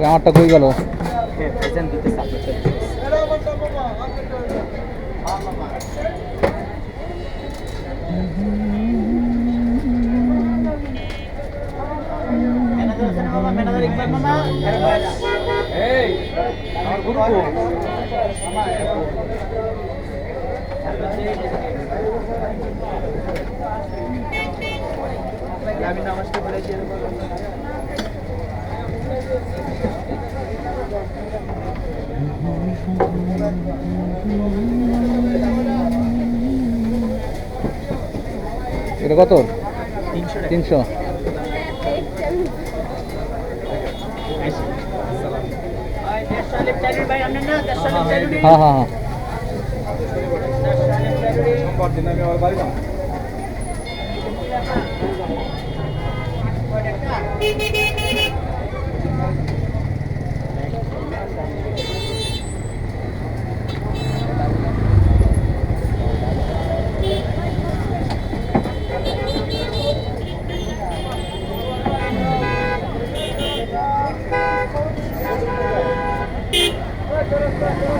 আমারটা কই গেল? আমার গুরু আমি নমস্কার বলেছি এটা কত? তিনশো। টাকা তিনশো হ্যাঁ। পারছি না আমি আমার বাড়ি যাব Let's go.